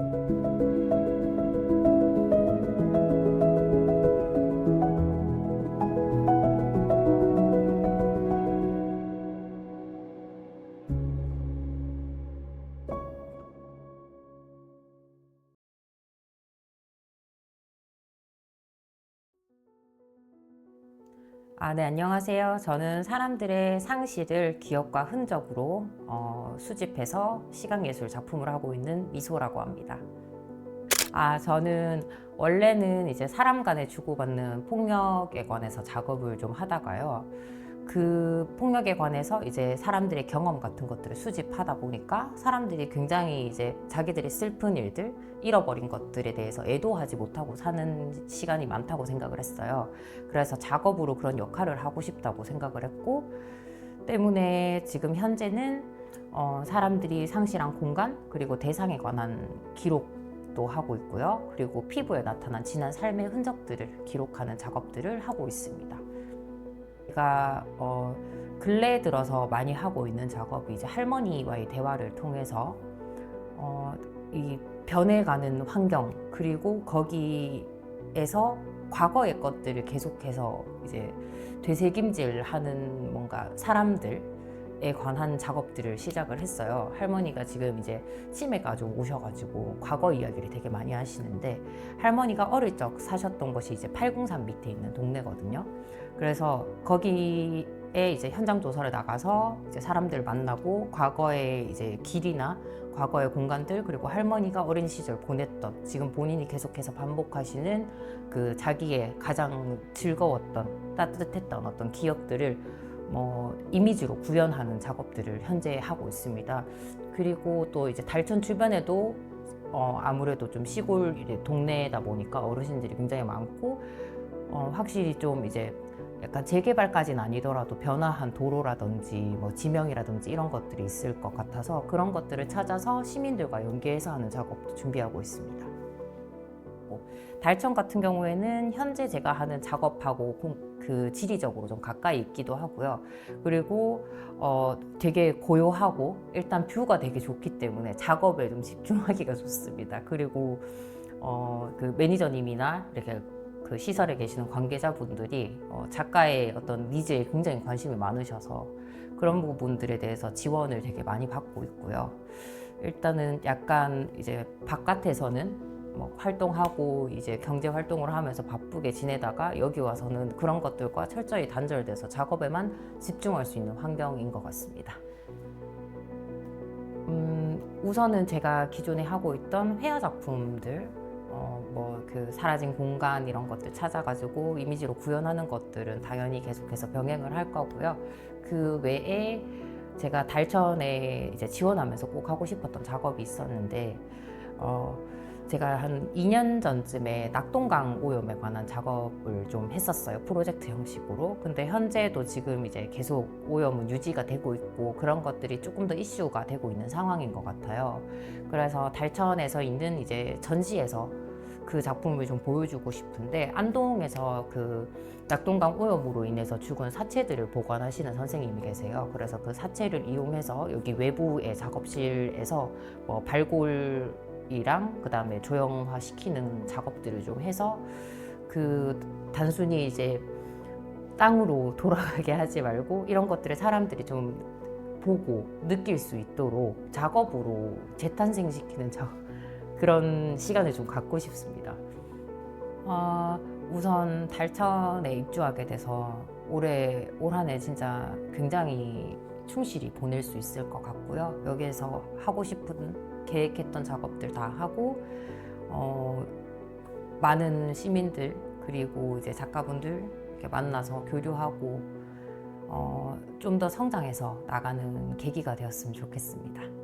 Thank you 아, 네, 안녕하세요. 저는 사람들의 상실을 기억과 흔적으로 어, 수집해서 시각예술 작품을 하고 있는 미소라고 합니다. 아, 저는 원래는 이제 사람 간에 주고받는 폭력에 관해서 작업을 좀 하다가요. 그 폭력에 관해서 이제 사람들의 경험 같은 것들을 수집하다 보니까 사람들이 굉장히 이제 자기들의 슬픈 일들, 잃어버린 것들에 대해서 애도하지 못하고 사는 시간이 많다고 생각을 했어요. 그래서 작업으로 그런 역할을 하고 싶다고 생각을 했고, 때문에 지금 현재는 어, 사람들이 상실한 공간, 그리고 대상에 관한 기록도 하고 있고요. 그리고 피부에 나타난 지난 삶의 흔적들을 기록하는 작업들을 하고 있습니다. 제가 어, 근래에 들어서 많이 하고 있는 작업이 이제 할머니와의 대화를 통해서 어, 이 변해가는 환경 그리고 거기에서 과거의 것들을 계속해서 이제 되새김질하는 뭔가 사람들 에 관한 작업들을 시작을 했어요. 할머니가 지금 이제 치매가 좀 오셔가지고 과거 이야기를 되게 많이 하시는데 할머니가 어릴 적 사셨던 곳이 이제 803 밑에 있는 동네거든요. 그래서 거기에 이제 현장 조사를 나가서 이제 사람들 만나고 과거의 이제 길이나 과거의 공간들 그리고 할머니가 어린 시절 보냈던 지금 본인이 계속해서 반복하시는 그 자기의 가장 즐거웠던 따뜻했던 어떤 기억들을 뭐 이미지로 구현하는 작업들을 현재 하고 있습니다. 그리고 또 이제 달천 주변에도 어 아무래도 좀 시골 동네다 보니까 어르신들이 굉장히 많고 어 확실히 좀 이제 약간 재개발까지는 아니더라도 변화한 도로라든지 뭐 지명이라든지 이런 것들이 있을 것 같아서 그런 것들을 찾아서 시민들과 연계해서 하는 작업도 준비하고 있습니다. 뭐 달천 같은 경우에는 현재 제가 하는 작업하고 공- 그 지리적으로 좀 가까이 있기도 하고요. 그리고 어 되게 고요하고 일단 뷰가 되게 좋기 때문에 작업에 좀 집중하기가 좋습니다. 그리고 어 그 매니저님이나 이렇게 그 시설에 계시는 관계자분들이 어, 작가의 어떤 니즈에 굉장히 관심이 많으셔서 그런 부분들에 대해서 지원을 되게 많이 받고 있고요. 일단은 약간 이제 바깥에서는 뭐 활동하고 이제 경제 활동을 하면서 바쁘게 지내다가 여기 와서는 그런 것들과 철저히 단절돼서 작업에만 집중할 수 있는 환경인 것 같습니다. 음, 우선은 제가 기존에 하고 있던 회화 작품들 어, 뭐그 사라진 공간 이런 것들 찾아가지고 이미지로 구현하는 것들은 당연히 계속해서 병행을 할 거고요. 그 외에 제가 달천에 이제 지원하면서 꼭 하고 싶었던 작업이 있었는데 어, 제가 한 2년 전쯤에 낙동강 오염에 관한 작업을 좀 했었어요. 프로젝트 형식으로. 근데 현재도 지금 이제 계속 오염은 유지가 되고 있고 그런 것들이 조금 더 이슈가 되고 있는 상황인 것 같아요. 그래서 달천에서 있는 이제 전시에서 그 작품을 좀 보여주고 싶은데 안동에서 그 낙동강 오염으로 인해서 죽은 사체들을 보관하시는 선생님이 계세요. 그래서 그 사체를 이용해서 여기 외부의 작업실에서 뭐 발골 이랑 그 다음에 조형화 시키는 작업들을 좀 해서 그 단순히 이제 땅으로 돌아가게 하지 말고 이런 것들을 사람들이 좀 보고 느낄 수 있도록 작업으로 재탄생시키는 작업 그런 시간을 좀 갖고 싶습니다. 어, 우선 달천에 입주하게 돼서 올해 올 한 해 진짜 굉장히 충실히 보낼 수 있을 것 같고요. 여기에서 하고 싶은 계획했던 작업들 다 하고 어, 많은 시민들 그리고 이제 작가분들 이렇게 만나서 교류하고 어, 좀 더 성장해서 나가는 계기가 되었으면 좋겠습니다.